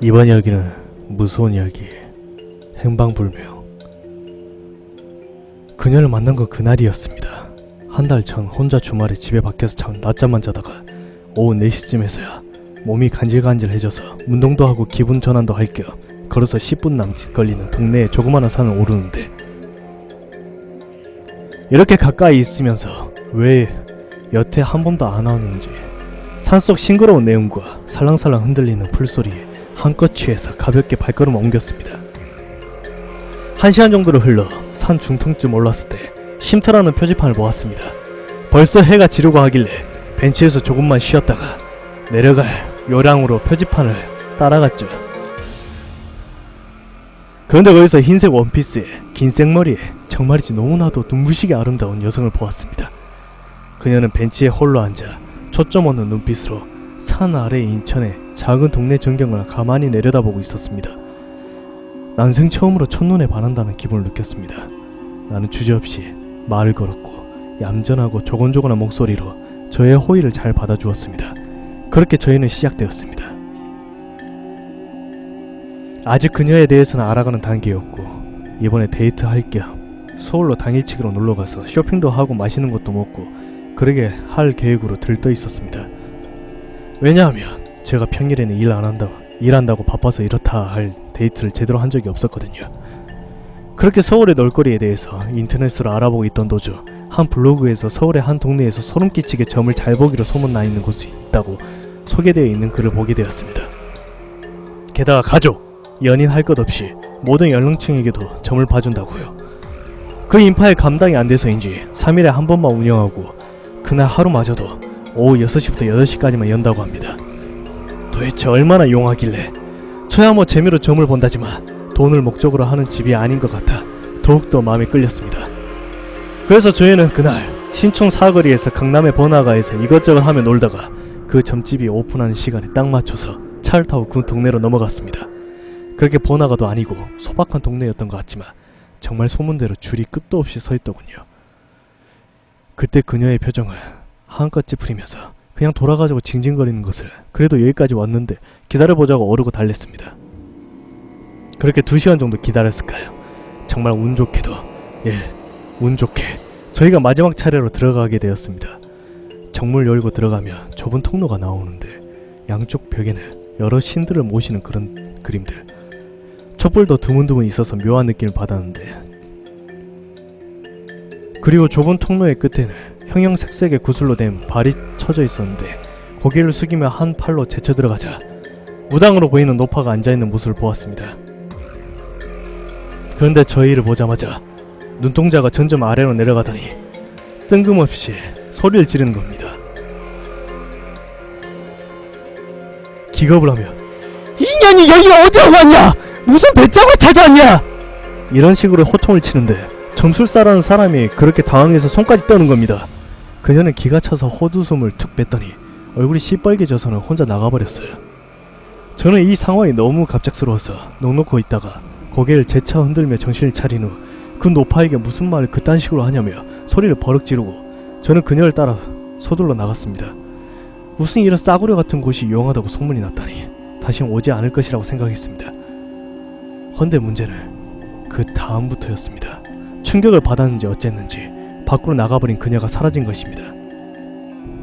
이번 이야기는 무서운 이야기 행방불명. 그녀를 만난 건 그날이었습니다. 한 달 전 혼자 주말에 집에 밖에서 잠 낮잠만 자다가 오후 4시쯤에서야 몸이 간질간질해져서 운동도 하고 기분 전환도 할 겸 걸어서 10분 남짓 걸리는 동네의 조그마한 산을 오르는데 이렇게 가까이 있으면서 왜 여태 한 번도 안 왔는지 산속 싱그러운 내음과 살랑살랑 흔들리는 풀소리에 한껏 취해서 가볍게 발걸음 옮겼습니다. 한 시간 정도를 흘러 산 중턱쯤 올랐을 때 쉼터라는 표지판을 보았습니다. 벌써 해가 지려고 하길래 벤치에서 조금만 쉬었다가 내려갈 요량으로 표지판을 따라갔죠. 그런데 거기서 흰색 원피스에 긴 생머리에 정말이지 너무나도 눈부시게 아름다운 여성을 보았습니다. 그녀는 벤치에 홀로 앉아 초점 없는 눈빛으로 산 아래 인천의 작은 동네 전경을 가만히 내려다보고 있었습니다. 난생 처음으로 첫눈에 반한다는 기분을 느꼈습니다. 나는 주저없이 말을 걸었고 얌전하고 조곤조곤한 목소리로 저의 호의를 잘 받아주었습니다. 그렇게 저희는 시작되었습니다. 아직 그녀에 대해서는 알아가는 단계였고 이번에 데이트할 겸 서울로 당일치기로 놀러가서 쇼핑도 하고 맛있는 것도 먹고 그러게 할 계획으로 들떠 있었습니다. 왜냐하면 제가 평일에는 일 안 한다고 일한다고 바빠서 이렇다 할 데이트를 제대로 한 적이 없었거든요. 그렇게 서울의 놀거리에 대해서 인터넷으로 알아보고 있던 도중 한 블로그에서 서울의 한 동네에서 소름 끼치게 점을 잘 보기로 소문나 있는 곳이 있다고 소개되어 있는 글을 보게 되었습니다. 게다가 가족, 연인 할 것 없이 모든 연령층에게도 점을 봐준다고요. 그 인파에 감당이 안 돼서인지 3일에 한 번만 운영하고 그날 하루마저도 오후 6시부터 8시까지만 연다고 합니다. 도대체 얼마나 용하길래 저야 뭐 재미로 점을 본다지만 돈을 목적으로 하는 집이 아닌 것 같아 더욱더 마음에 끌렸습니다. 그래서 저희는 그날 신촌 사거리에서 강남의 번화가에서 이것저것 하며 놀다가 그 점집이 오픈하는 시간에 딱 맞춰서 차를 타고 그 동네로 넘어갔습니다. 그렇게 번화가도 아니고 소박한 동네였던 것 같지만 정말 소문대로 줄이 끝도 없이 서 있더군요. 그때 그녀의 표정은 한껏 찌푸리면서 그냥 돌아가지고 징징거리는 것을 그래도 여기까지 왔는데 기다려보자고 어르고 달랬습니다. 그렇게 두 시간 정도 기다렸을까요? 정말 운 좋게도 예, 운 좋게 저희가 마지막 차례로 들어가게 되었습니다. 정문 열고 들어가면 좁은 통로가 나오는데 양쪽 벽에는 여러 신들을 모시는 그런 그림들 촛불도 드문드문 있어서 묘한 느낌을 받았는데 그리고 좁은 통로의 끝에는 형형색색의 구슬로 된 발이 쳐져 있었는데 고개를 숙이며 한 팔로 제쳐 들어가자 무당으로 보이는 노파가 앉아있는 모습을 보았습니다. 그런데 저희를 보자마자 눈동자가 점점 아래로 내려가더니 뜬금없이 소리를 지르는 겁니다. 기겁을 하며 이년이 여기가 어디로 왔냐? 무슨 배짱으로 찾아왔냐? 이런 식으로 호통을 치는데 점술사라는 사람이 그렇게 당황해서 손까지 떠는 겁니다. 그녀는 기가 차서 호두숨을 툭 뺐더니 얼굴이 시뻘개져서는 혼자 나가버렸어요. 저는 이 상황이 너무 갑작스러워서 넋놓고 있다가 고개를 재차 흔들며 정신을 차린 후 그 노파에게 무슨 말을 그딴 식으로 하냐며 소리를 버럭 지르고 저는 그녀를 따라 서둘러 나갔습니다. 무슨 이런 싸구려 같은 곳이 유용하다고 소문이 났다니 다시는 오지 않을 것이라고 생각했습니다. 헌데 문제는 그 다음부터였습니다. 충격을 받았는지 어쨌는지 밖으로 나가버린 그녀가 사라진 것입니다.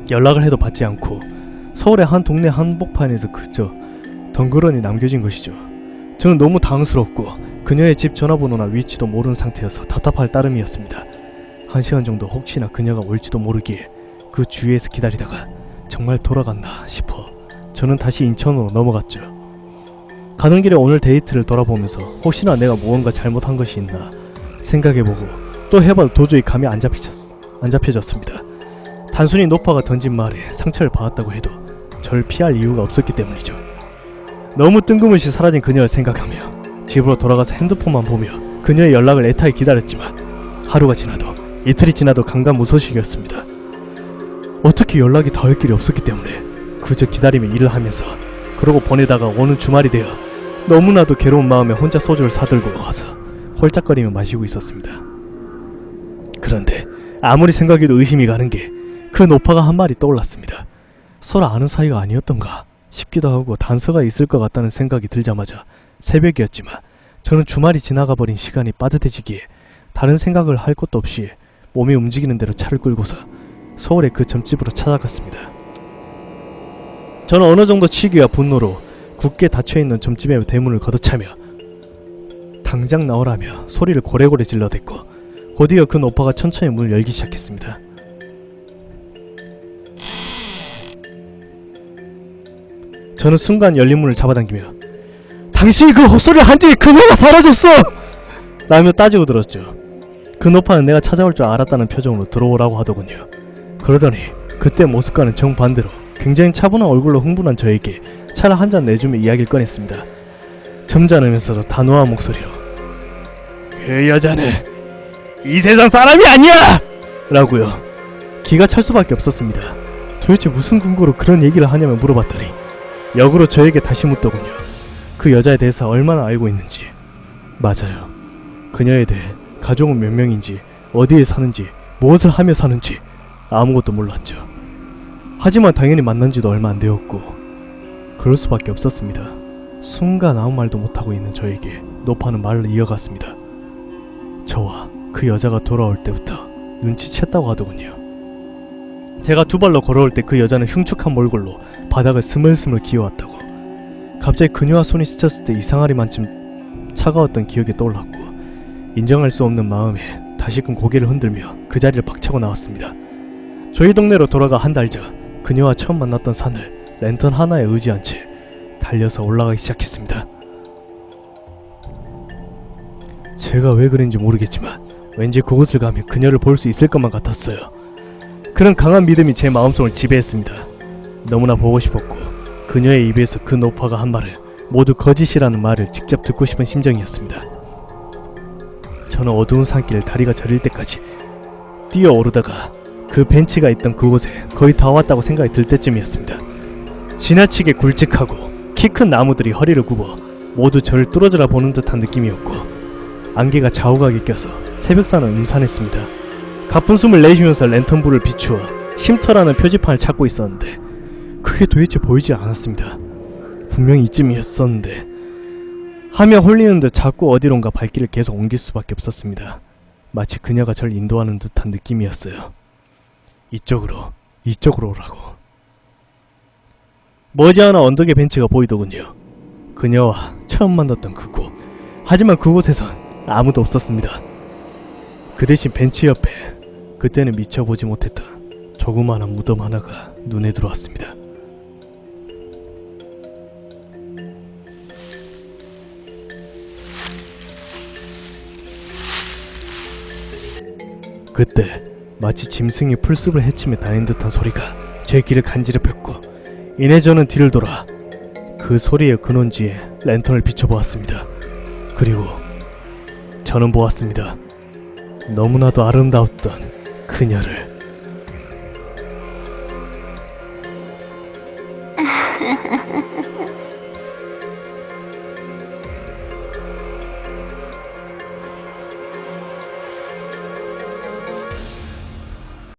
연락을 해도 받지 않고 서울의 한 동네 한복판에서 그저 덩그러니 남겨진 것이죠. 저는 너무 당황스럽고 그녀의 집 전화번호나 위치도 모르는 상태여서 답답할 따름이었습니다. 한 시간 정도 혹시나 그녀가 올지도 모르기에 그 주위에서 기다리다가 정말 돌아간다 싶어 저는 다시 인천으로 넘어갔죠. 가는 길에 오늘 데이트를 돌아보면서 혹시나 내가 무언가 잘못한 것이 있나 생각해보고 또 해봐도 도저히 감이 안, 잡히졌, 안 잡혀졌습니다. 단순히 노파가 던진 말에 상처를 받았다고 해도 저를 피할 이유가 없었기 때문이죠. 너무 뜬금없이 사라진 그녀를 생각하며 집으로 돌아가서 핸드폰만 보며 그녀의 연락을 애타게 기다렸지만 하루가 지나도 이틀이 지나도 강간무소식이었습니다. 어떻게 연락이 닿을 길이 없었기 때문에 그저 기다리며 일을 하면서 그러고 보내다가 오는 주말이 되어 너무나도 괴로운 마음에 혼자 소주를 사들고 와서 홀짝거리며 마시고 있었습니다. 그런데 아무리 생각해도 의심이 가는 게 그 노파가 한 말이 떠올랐습니다. 서로 아는 사이가 아니었던가 싶기도 하고 단서가 있을 것 같다는 생각이 들자마자 새벽이었지만 저는 주말이 지나가 버린 시간이 빠듯해지기에 다른 생각을 할 것도 없이 몸이 움직이는 대로 차를 끌고서 서울의 그 점집으로 찾아갔습니다. 저는 어느 정도 치기와 분노로 굳게 닫혀있는 점집의 대문을 걷어차며 당장 나오라며 소리를 고래고래 질러댔고 곧이어 그 노파가 천천히 문을 열기 시작했습니다. 저는 순간 열린 문을 잡아당기며 당신이 그 헛소리를 한 뒤에 그녀가 사라졌어! 라며 따지고 들었죠. 그 노파는 내가 찾아올 줄 알았다는 표정으로 들어오라고 하더군요. 그러더니 그때 모습과는 정반대로 굉장히 차분한 얼굴로 흥분한 저에게 차를 한 잔 내주며 이야기를 꺼냈습니다. 점잖으면서도 단호한 목소리로 그 여자는 이 세상 사람이 아니야! 라고요. 기가 찰 수밖에 없었습니다. 도대체 무슨 근거로 그런 얘기를 하냐며 물어봤더니 역으로 저에게 다시 묻더군요. 그 여자에 대해서 얼마나 알고 있는지. 맞아요. 그녀에 대해 가족은 몇 명인지, 어디에 사는지, 무엇을 하며 사는지 아무것도 몰랐죠. 하지만 당연히 만난 지도 얼마 안 되었고 그럴 수밖에 없었습니다. 순간 아무 말도 못하고 있는 저에게 노파는 말을 이어갔습니다. 저와 그 여자가 돌아올 때부터 눈치챘다고 하더군요. 제가 두 발로 걸어올 때 그 여자는 흉측한 몰골로 바닥을 스물스물 기어왔다고. 갑자기 그녀와 손이 스쳤을 때 이상하리만큼 차가웠던 기억이 떠올랐고 인정할 수 없는 마음에 다시금 고개를 흔들며 그 자리를 박차고 나왔습니다. 저희 동네로 돌아가 한 달 전 그녀와 처음 만났던 산을 랜턴 하나에 의지한 채 달려서 올라가기 시작했습니다. 제가 왜 그런지 모르겠지만 왠지 그곳을 가면 그녀를 볼 수 있을 것만 같았어요. 그런 강한 믿음이 제 마음속을 지배했습니다. 너무나 보고 싶었고 그녀의 입에서 그 노파가 한 말을 모두 거짓이라는 말을 직접 듣고 싶은 심정이었습니다. 저는 어두운 산길을 다리가 저릴 때까지 뛰어오르다가 그 벤치가 있던 그곳에 거의 다 왔다고 생각이 들 때쯤이었습니다. 지나치게 굵직하고 키 큰 나무들이 허리를 굽어 모두 저를 뚫어져라 보는 듯한 느낌이었고 안개가 좌우각에 껴서 새벽산은 음산했습니다. 가쁜 숨을 내쉬면서 랜턴불을 비추어 쉼터라는 표지판을 찾고 있었는데 그게 도대체 보이지 않았습니다. 분명히 이쯤이었었는데 하며 홀리는 듯 자꾸 어디론가 발길을 계속 옮길 수밖에 없었습니다. 마치 그녀가 절 인도하는 듯한 느낌이었어요. 이쪽으로, 이쪽으로 오라고. 머지않아 언덕의 벤치가 보이더군요. 그녀와 처음 만났던 그곳. 하지만 그곳에선 아무도 없었습니다. 그 대신 벤치 옆에 그때는 미쳐 보지 못했던 조그마한 무덤 하나가 눈에 들어왔습니다. 그때 마치 짐승이 풀숲을 헤치며 다닌 듯한 소리가 제 귀를 간지럽혔고 이내 저는 뒤를 돌아 그 소리의 근원지에 랜턴을 비춰보았습니다. 그리고 저는 보았습니다. 너무나도 아름다웠던 그녀를